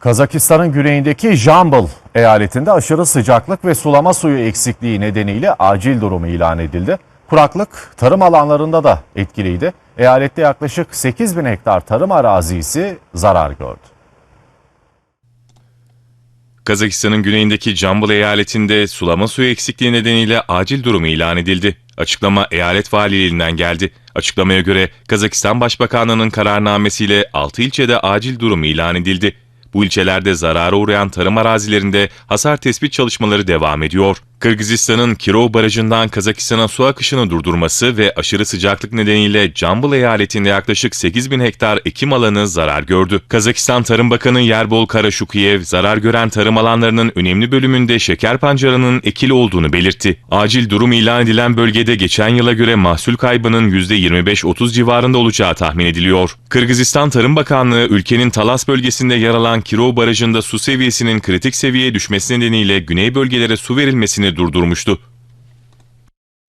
Kazakistan'ın güneyindeki Jambıl eyaletinde aşırı sıcaklık ve sulama suyu eksikliği nedeniyle acil durumu ilan edildi. Kuraklık tarım alanlarında da etkiliydi. Eyalette yaklaşık 8 bin hektar tarım arazisi zarar gördü. Kazakistan'ın güneyindeki Cambul eyaletinde sulama suyu eksikliği nedeniyle acil durumu ilan edildi. Açıklama eyalet valiliğinden geldi. Açıklamaya göre Kazakistan Başbakanlığı'nın kararnamesiyle 6 ilçede acil durum ilan edildi. Bu ilçelerde zarara uğrayan tarım arazilerinde hasar tespit çalışmaları devam ediyor. Kırgızistan'ın Kirov Barajı'ndan Kazakistan'a su akışını durdurması ve aşırı sıcaklık nedeniyle Cambul eyaletinde yaklaşık 8 bin hektar ekim alanı zarar gördü. Kazakistan Tarım Bakanı Yerbol Karashukiyev, zarar gören tarım alanlarının önemli bölümünde şeker pancarının ekili olduğunu belirtti. Acil durum ilan edilen bölgede geçen yıla göre mahsul kaybının %25-30 civarında olacağı tahmin ediliyor. Kırgızistan Tarım Bakanlığı, ülkenin Talas bölgesinde yer alan Kirov Barajı'nda su seviyesinin kritik seviyeye düşmesi nedeniyle güney bölgelere su verilmesini durdurmuştu.